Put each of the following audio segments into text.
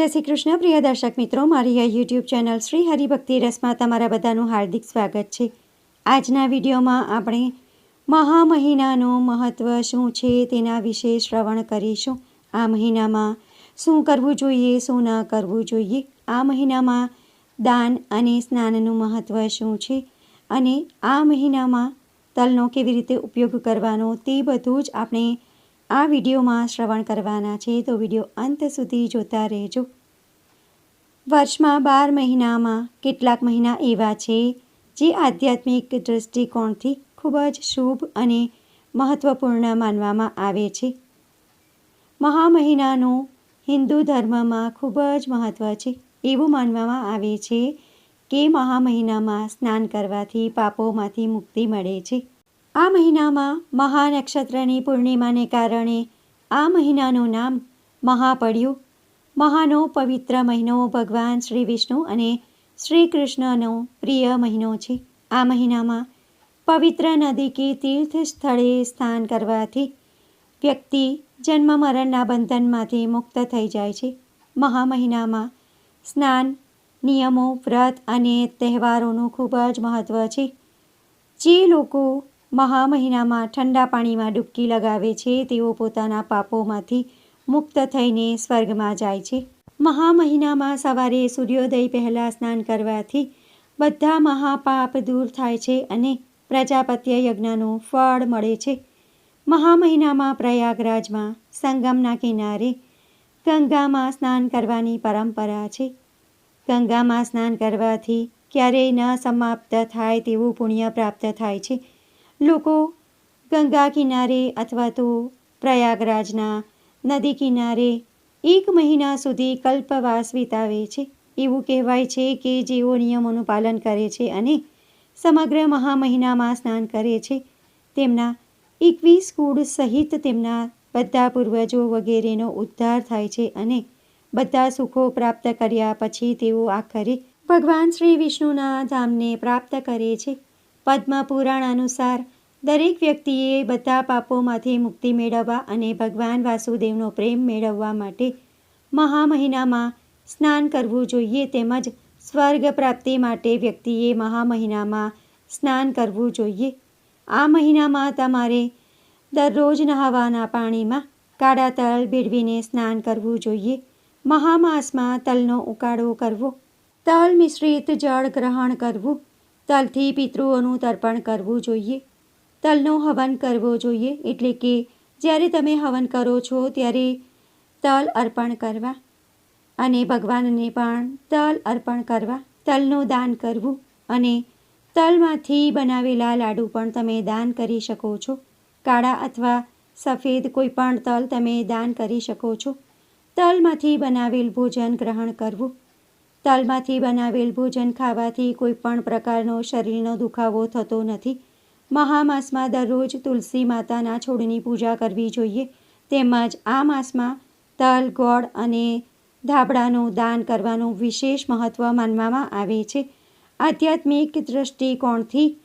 જય શ્રી કૃષ્ણ, પ્રિય દર્શક મિત્રો. મારી આ યુટ્યુબ ચેનલ શ્રી હરિભક્તિ રસમાં તમારા બધાનું હાર્દિક સ્વાગત છે. આજના વિડીયોમાં આપણે મહા મહિનાનું મહત્ત્વ શું છે તેના વિશે શ્રવણ કરીશું. આ મહિનામાં શું કરવું જોઈએ, શું ન કરવું જોઈએ? આ મહિનામાં દાન અને સ્નાનનું મહત્ત્વ શું છે? અને આ મહિનામાં તલનો કેવી રીતે ઉપયોગ કરવાનો તે બધું જ આપણે આ વિડીયોમાં શ્રવણ કરવાના છે, તો વીડિયો અંત સુધી જોતા રહેજો. વર્ષમાં બાર મહિનામાં કેટલાક મહિના એવા છે, જે આધ્યાત્મિક દૃષ્ટિકોણથી ખૂબ જ શુભ અને મહત્ત્વપૂર્ણ માનવામાં આવે છે. મહા મહિનાનું હિન્દુ ધર્મમાં ખૂબ જ મહત્ત્વ છે, એવું માનવામાં આવે છે કે મહા મહિનામાં સ્નાન કરવાથી પાપોમાંથી મુક્તિ મળે છે. આ મહિનામાં મહા નક્ષત્રની પૂર્ણિમાને કારણે આ મહિનાનું નામ મહા પડ્યું મહાનો પવિત્ર મહિનો ભગવાન શ્રી વિષ્ણુ અને શ્રી કૃષ્ણનો પ્રિય મહિનો છે. આ મહિનામાં પવિત્ર નદી કે તીર્થ સ્થળે સ્નાન કરવાથી વ્યક્તિ જન્મ મરણના બંધનમાંથી મુક્ત થઈ જાય છે. મહા મહિનામાં સ્નાન, નિયમો, વ્રત અને તહેવારોનું ખૂબ જ મહત્ત્વ છે. જે લોકો મહા મહિનામાં ઠંડા પાણીમાં ડૂબકી લગાવે છે. તેઓ પોતાના પાપોમાંથી મુક્ત થઈને સ્વર્ગમાં જાય છે. મહા મહિનામાં સવારે સૂર્યોદય પહેલાં સ્નાન કરવાથી બધા મહાપાપ દૂર થાય છે અને પ્રજાપત્ય યજ્ઞનું ફળ મળે છે. મહા મહિનામાં પ્રયાગરાજમાં સંગમના કિનારે ગંગામાં સ્નાન કરવાની પરંપરા છે. ગંગામાં સ્નાન કરવાથી ક્યારેય ન સમાપ્ત થાય તેવું પુણ્ય પ્રાપ્ત થાય છે. લોકો ગંગા કિનારે અથવા તો પ્રયાગરાજના નદી કિનારે એક મહિના સુધી કલ્પવાસ વિતાવે છે. એવું કહેવાય છે કે જેઓ નિયમોનું પાલન કરે છે અને સમગ્ર મહા મહિનામાં સ્નાન કરે છે. તેમના એકવીસ કુળ સહિત તેમના બધા પૂર્વજો વગેરેનો ઉદ્ધાર થાય છે અને બધા સુખો પ્રાપ્ત કર્યા પછી તેઓ આખરે ભગવાન શ્રી વિષ્ણુના ધામને પ્રાપ્ત કરે છે. પદ્મ પુરાણ અનુસાર, દરેક વ્યક્તિએ બધા પાપોમાંથી મુક્તિ મેળવવા અને ભગવાન વાસુદેવનો પ્રેમ મેળવવા માટે મહા મહિનામાં સ્નાન કરવું જોઈએ તેમજ સ્વર્ગ પ્રાપ્તિ માટે વ્યક્તિએ મહા મહિનામાં સ્નાન કરવું જોઈએ. આ મહિનામાં તમારે દરરોજ નહાવાના પાણીમાં કાળા તલ ભેળવીને સ્નાન કરવું જોઈએ. મહામાસમાં તલનો ઉકાળો કરવો. તલ મિશ્રિત જળ ગ્રહણ કરવું. તલથી પિતૃઓનું તર્પણ કરવું જોઈએ. તલનો હવન કરવો જોઈએ એટલે કે જ્યારે તમે હવન કરો છો ત્યારે તલ અર્પણ કરવા અને ભગવાનને પણ તલ અર્પણ કરવા, તલનું દાન કરવું અને તલમાંથી બનાવેલા લાડુ પણ તમે દાન કરી શકો છો. કાળા અથવા સફેદ કોઈ પણ તલ તમે દાન કરી શકો છો. તલમાંથી બનાવેલ ભોજન ગ્રહણ કરવું તલમાંથી બનાવેલ ભોજન ખાવાથી કોઈ પણ પ્રકારનો શરીરનો દુખાવો થતો નથી. મહામાસમાં દરરોજ તુલસી માતાના છોડની પૂજા કરવી જોઈએ. તેમજ આ માસમાં તલ, ગોળ અને ધાબળાનું દાન કરવાનું વિશેષ મહત્ત્વ માનવામાં આવે છે. આધ્યાત્મિક દૃષ્ટિકોણથી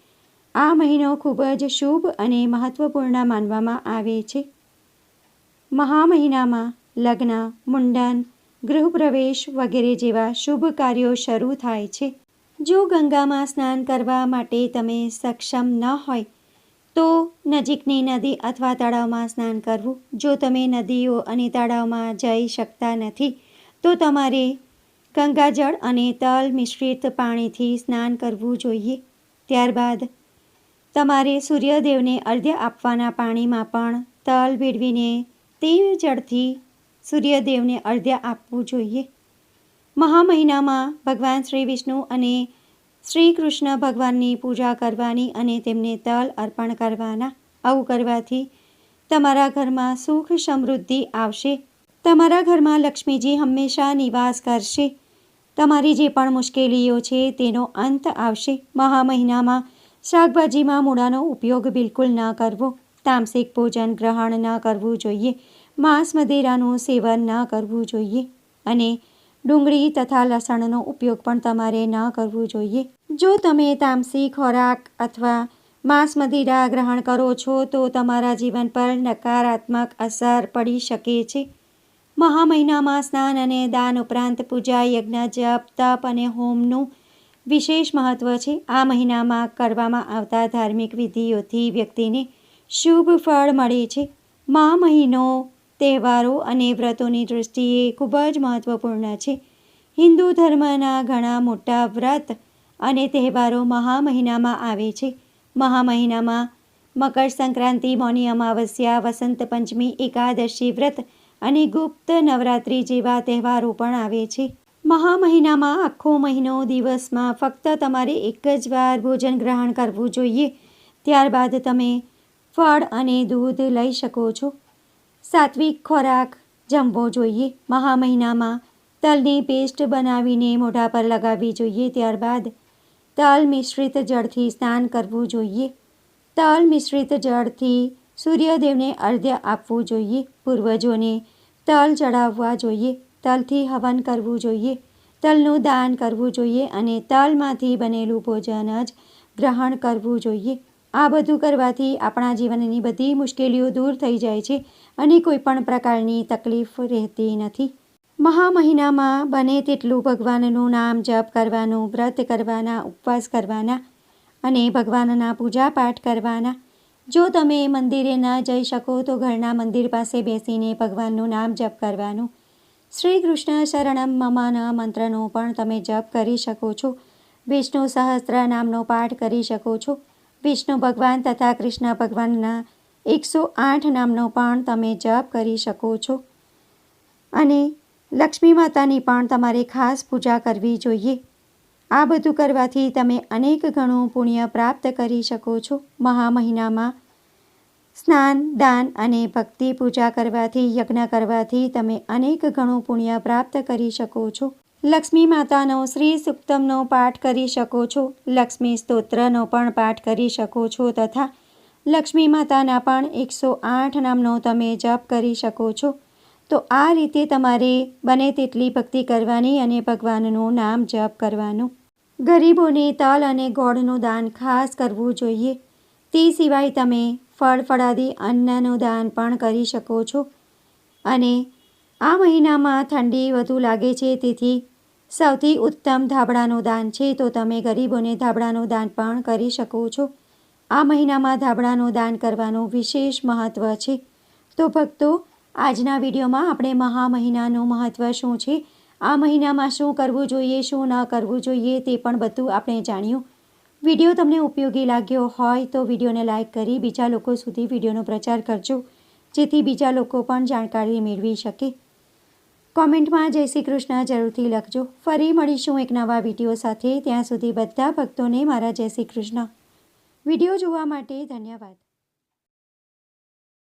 આ મહિનો ખૂબ જ શુભ અને મહત્ત્વપૂર્ણ માનવામાં આવે છે. મહા મહિનામાં લગ્ન, મુંડન ગૃહપ્રવેશ વગેરે જેવા શુભ કાર્યો શરૂ થાય છે. જો ગંગામાં સ્નાન કરવા માટે તમે સક્ષમ ન હોય, તો નજીકની નદી અથવા તળાવમાં સ્નાન કરવું. જો તમે નદીઓ અને તળાવમાં જઈ શકતા નથી, તો તમારે ગંગાજળ અને તલ મિશ્રિત પાણીથી સ્નાન કરવું જોઈએ. ત્યારબાદ, તમારે સૂર્યદેવને અર્ધ્ય આપવાના પાણીમાં પણ તલ ભેળવીને તે જળથી સૂર્યદેવને અર્ધ્ય આપવું જોઈએ. મહા મહિનામાં ભગવાન શ્રી વિષ્ણુ અને શ્રી કૃષ્ણ ભગવાનની પૂજા કરવાની અને તેમને તલ અર્પણ કરવાના. આવું કરવાથી તમારા ઘરમાં સુખ સમૃદ્ધિ આવશે. તમારા ઘરમાં લક્ષ્મીજી હંમેશા નિવાસ કરશે. તમારી જે પણ મુશ્કેલીઓ છે તેનો અંત આવશે. મહા મહિનામાં શાકભાજીમાં મૂળાનો ઉપયોગ બિલકુલ ન કરવો. તામસિક ભોજન ગ્રહણ ન કરવું જોઈએ. માંસ મદિરાનું સેવન ન કરવું જોઈએ અને ડુંગળી તથા લસણનો ઉપયોગ પણ તમારે ન કરવું જોઈએ. જો તમે તામસી, ખોરાક અથવા માંસ મદિરા ગ્રહણ કરો છો, તો તમારા જીવન પર નકારાત્મક અસર પડી શકે છે. મહા મહિનામાં સ્નાન અને દાન ઉપરાંત પૂજા, યજ્ઞ, જપ, તપ અને હોમનું વિશેષ મહત્ત્વ છે. આ મહિનામાં કરવામાં આવતા ધાર્મિક વિધિઓથી વ્યક્તિને શુભ ફળ મળે છે. મહા મહિનો તહેવારો અને વ્રતોની દૃષ્ટિએ ખૂબ જ મહત્ત્વપૂર્ણ છે. હિન્દુ ધર્મના ઘણા મોટા વ્રત અને તહેવારો મહા મહિનામાં આવે છે. મહા મહિનામાં મકર સંક્રાંતિ, મૌની અમાવસ્યા, વસંત પંચમી, એકાદશી વ્રત અને ગુપ્ત નવરાત્રિ જેવા તહેવારો પણ આવે છે. મહા મહિનામાં આખો મહિનો દિવસમાં ફક્ત તમારે એક જ વાર ભોજન ગ્રહણ કરવું જોઈએ. ત્યારબાદ તમે ફળ અને દૂધ લઈ શકો છો. સાત્વિક ખોરાક જમવો જોઈએ. મહા મહિનામાં તલની પેસ્ટ બનાવીને મોઢા પર લગાવવી જોઈએ. ત્યારબાદ તલ મિશ્રિત જળથી સ્નાન કરવું જોઈએ. તલ મિશ્રિત જળથી સૂર્યદેવને અર્ધ્ય આપવું જોઈએ. પૂર્વજોને તલ ચડાવવા જોઈએ. તલથી હવન કરવું જોઈએ. તલનું દાન કરવું જોઈએ અને તલમાંથી બનેલું ભોજન જ ગ્રહણ કરવું જોઈએ. આ બધું કરવાથી આપણા જીવનની બધી મુશ્કેલીઓ દૂર થઈ જાય છે અને કોઈ પણ પ્રકારની તકલીફ રહેતી નથી. મહા મહિનામાં બને તેટલું ભગવાનનું નામ જપ કરવાનું, વ્રત કરવાના, ઉપવાસ કરવાના અને ભગવાનના પૂજા પાઠ કરવાના. જો તમે મંદિરે ન જઈ શકો તો ઘરના મંદિર પાસે બેસીને ભગવાનનું નામ જપ કરવાનું. શ્રી કૃષ્ણ શરણમ મમાના મંત્રનો પણ તમે જપ કરી શકો છો. વિષ્ણુ સહસ્ત્ર નામનો પાઠ કરી શકો છો. વિષ્ણુ ભગવાન તથા કૃષ્ણ ભગવાનના એકસો આઠ નામનો પણ તમે જપ કરી શકો છો. અને લક્ષ્મી માતાની પણ તમારે ખાસ પૂજા કરવી જોઈએ. આ બધું કરવાથી તમે અનેક ગણું પુણ્ય પ્રાપ્ત કરી શકો છો. મહા મહિનામાં સ્નાન, દાન અને ભક્તિ પૂજા કરવાથી, યજ્ઞ કરવાથી તમે અનેક ગણું પુણ્ય પ્રાપ્ત કરી શકો છો. લક્ષ્મી માતાનો શ્રી સુક્તમનો પાઠ કરી શકો છો. લક્ષ્મી સ્તોત્રનો પણ પાઠ કરી શકો છો તથા લક્ષ્મી માતાના પણ એકસો આઠ નામનો તમે જપ કરી શકો છો. તો આ રીતે તમારે બને તેટલી ભક્તિ કરવાની અને ભગવાનનું નામ જપ કરવાનું. ગરીબોને તલ અને ગોળનું દાન ખાસ કરવું જોઈએ. તે સિવાય તમે ફળ ફળાદી અન્નનું દાન પણ કરી શકો છો. અને આ મહિનામાં ઠંડી વધુ લાગે છે તેથી સૌથી ઉત્તમ ધાબળાનું દાન છે, તો તમે ગરીબોને ધાબળાનું દાન પણ કરી શકો છો. આ મહિનામાં ધાબળાનું દાન કરવાનું વિશેષ મહત્ત્વ છે. તો ભક્તો, આજના વિડીયોમાં આપણે મહા મહિનાનું મહત્ત્વ શું છે? આ મહિનામાં શું કરવું જોઈએ, શું ન કરવું જોઈએ તે પણ બધું આપણે જાણ્યું. વીડિયો તમને ઉપયોગી લાગ્યો હોય તો વિડીયોને લાઇક કરી બીજા લોકો સુધી વિડીયોનો પ્રચાર કરજો, જેથી બીજા લોકો પણ જાણકારી મેળવી શકે. કોમેન્ટમાં જય શ્રી કૃષ્ણ, જરૂરથી લખજો. ફરી મળીશું એક નવા વીડિયો સાથે. ત્યાં સુધી બધા ભક્તોને મારા જય શ્રી કૃષ્ણ. વીડિયો જોવા માટે ધન્યવાદ.